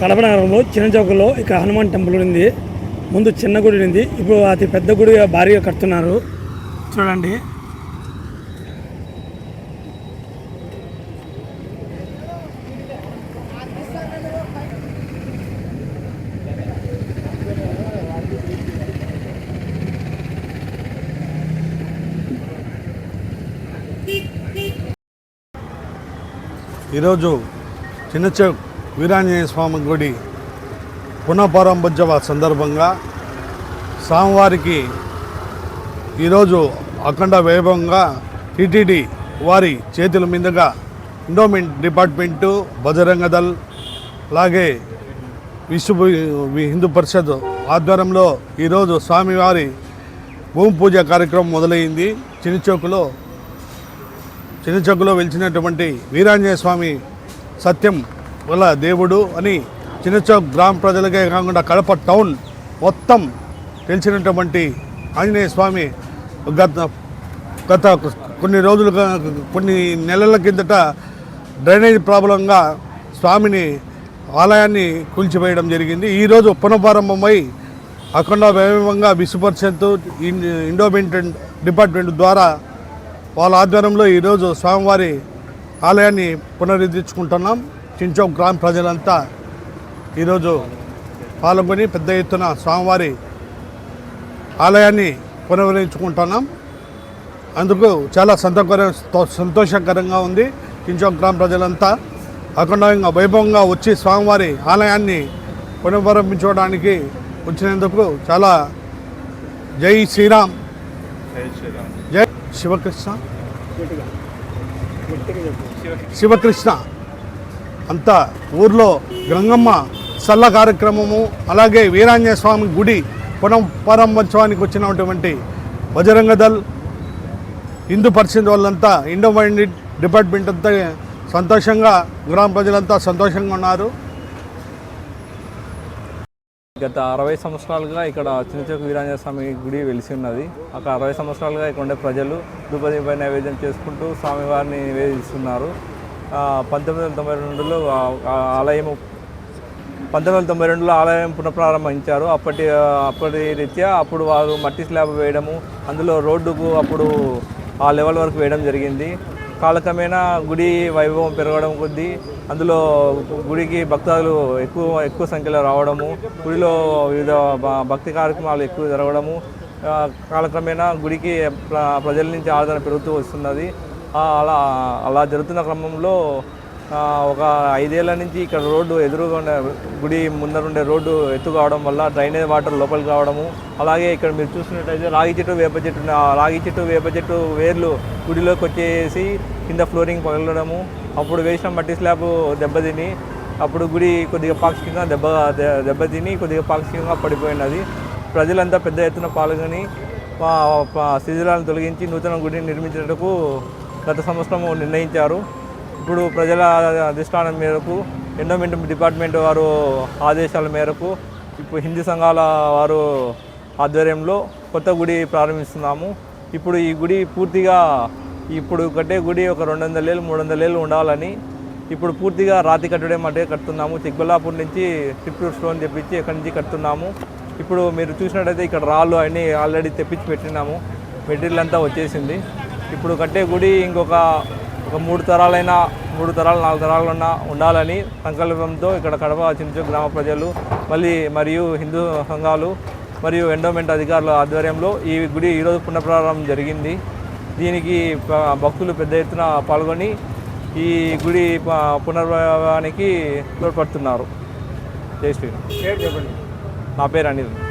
కడప నగరంలో చిన్న చౌకలో ఇక్కడ హనుమాన్ టెంపుల్ ఉంది. ముందు చిన్న గుడి ఉంది. ఇప్పుడు అతి పెద్ద గుడి భారీగా కడుతున్నారు. చూడండి. ఈరోజు చిన్నచౌక్ వీరాంజనేయ స్వామి గుడి పునఃప్రారంభోత్సవ సందర్భంగా స్వామివారికి ఈరోజు అఖండ వైభవంగా టీటీడీ వారి చేతుల మీదుగా ఎండోమెంట్ డిపార్ట్మెంటు బజరంగ దళ్ అలాగే విశ్వ వి- హిందూ పరిషత్ ఆధ్వర్యంలో ఈరోజు స్వామివారి భూమి పూజ కార్యక్రమం మొదలైంది. చిన్నచౌకులో చిన్నచొక్కులో వెలిచినటువంటి వీరాంజనేయ స్వామి సత్యం వల్ల దేవుడు అని చిన్నచౌక్ గ్రామ ప్రజలకే కాకుండా కడప టౌన్ మొత్తం తెలిసినటువంటి ఆంజనేయ స్వామి గత గత కొన్ని రోజులు కొన్ని నెలల కిందట డ్రైనేజ్ ప్రాబ్లంగా స్వామిని ఆలయాన్ని కూల్చివేయడం జరిగింది. ఈరోజు పునఃప్రారంభమై అఖండ వైభవంగా విశ్వపరిషత్తు ఇండోమెంట్ డిపార్ట్మెంట్ ద్వారా వాళ్ళ ఆధ్వర్యంలో ఈరోజు స్వామివారి ఆలయాన్ని పునరుద్ధరించుకుంటున్నాం. చించౌక్ గ్రామ ప్రజలంతా ఈరోజు పాల్గొని పెద్ద ఎత్తున స్వామివారి ఆలయాన్ని పునరుద్ధరించుకుంటున్నాం. అందుకు చాలా సంతోషకర సంతోషకరంగా ఉంది చించౌక్ గ్రామ ప్రజలంతా. అఖండంగా వైభవంగా వచ్చి స్వామివారి ఆలయాన్ని పునఃప్రారంభించుకోవడానికి వచ్చినందుకు చాలా జై శ్రీరామ్. జై శివకృష్ణ. శివకృష్ణ. అంతా ఊర్లో గంగమ్మ సల్ల కార్యక్రమము అలాగే వీరాంజనేయ స్వామి గుడి పునఃప్రారంభోత్సవానికి వచ్చినటువంటి బజరంగ దళ్ హిందూ పరిషత్ వాళ్ళంతా ఇండో మైండెడ్ డిపార్ట్మెంట్ అంతా సంతోషంగా గ్రామ ప్రజలంతా సంతోషంగా ఉన్నారు. గత అరవై సంవత్సరాలుగా ఇక్కడ చిన్నచోక వీరాంజనేయ స్వామి గుడి వెలిసి ఉన్నది. అక్కడ అరవై సంవత్సరాలుగా ఇక్కడ ఉండే ప్రజలు ధూపదీప నైవేద్యం చేసుకుంటూ స్వామివారిని నివేదిస్తున్నారు. పంతొమ్మిది వందల తొంభై రెండులో ఆలయము ఆలయం పంతొమ్మిది వందల తొంభై రెండులో ఆలయం పునఃప్రారంభించారు. అప్పటి అప్పటి రీత్యా అప్పుడు వారు మట్టి స్లాబ్ వేయడము అందులో రోడ్డుకు అప్పుడు ఆ లెవెల్ వరకు వేయడం జరిగింది. కాలక్రమేణా గుడి వైభవం పెరగడం కొద్దీ అందులో గుడికి భక్తాదులు ఎక్కువ ఎక్కువ సంఖ్యలో రావడము గుడిలో వివిధ భ- భక్తి కార్యక్రమాలు ఎక్కువ జరగడము కాలక్రమేణా గుడికి ప్ర- ప్రజల నుంచి ఆదరణ పెరుగుతూ వస్తున్నది. అలా అలా జరుగుతున్న క్రమంలో ఒక ఐదేళ్ళ నుంచి ఇక్కడ రోడ్డు ఎదురుగా ఉండే గుడి ముందరుండే రోడ్డు ఎత్తు కావడం వల్ల డ్రైనేజ్ వాటర్ లోపలికి రావడము అలాగే ఇక్కడ మీరు చూసినట్టయితే రాగి చెట్టు వేప చెట్టు రాగి చెట్టు వేప చెట్టు వేర్లు గుడిలోకి వచ్చేసి కింద ఫ్లోరింగ్ పగలడము. అప్పుడు వేసిన మట్టి స్లాబ్ దెబ్బతిని అప్పుడు గుడి కొద్దిగా పాక్షికంగా దెబ్బ దెబ్బతిని కొద్దిగా పాక్షికంగా పడిపోయినది. ప్రజలంతా పెద్ద ఎత్తున పాల్గొని శిథిలాలను తొలగించి నూతన గుడిని నిర్మించేటకు గత సంవత్సరం నిర్ణయించారు. ఇప్పుడు ప్రజల అధిష్టానం మేరకు ఎండోమెంట్ డిపార్ట్మెంట్ వారు ఆదేశాల మేరకు ఇప్పుడు హిందీ సంఘాల వారు ఆధ్వర్యంలో కొత్త గుడి ప్రారంభిస్తున్నాము. ఇప్పుడు ఈ గుడి పూర్తిగా ఇప్పుడు కట్టే గుడి ఒక రెండు వందల ఏళ్ళు మూడు వందల ఏళ్ళు ఉండాలని ఇప్పుడు పూర్తిగా రాతి కట్టడం అంటే కడుతున్నాము. చిక్బల్లాపూర్ నుంచి చిత్తూరు స్టోన్ తెప్పించి ఎక్కడి నుంచి కడుతున్నాము. ఇప్పుడు మీరు చూసినట్టయితే ఇక్కడ రాళ్ళు అన్నీ ఆల్రెడీ తెప్పించి పెట్టినాము. మెటీరియల్ అంతా వచ్చేసింది. ఇప్పుడు కట్టే గుడి ఇంకొక ఒక మూడు తరాలైనా మూడు తరాలు నాలుగు తరాలు ఉన్న ఉండాలని సంకల్పంతో ఇక్కడ కడప చించు గ్రామ ప్రజలు మళ్ళీ మరియు హిందూ సంఘాలు మరియు ఎండోమెంట్ అధికారుల ఆధ్వర్యంలో ఈ గుడి ఈరోజు పునఃప్రారంభం జరిగింది. దీనికి భక్తులు పెద్ద ఎత్తున పాల్గొని ఈ గుడి ప- పునర్భవానికి తోడ్పడుతున్నారు. జై శ్రీరామ్. నా పేరు అనిల్.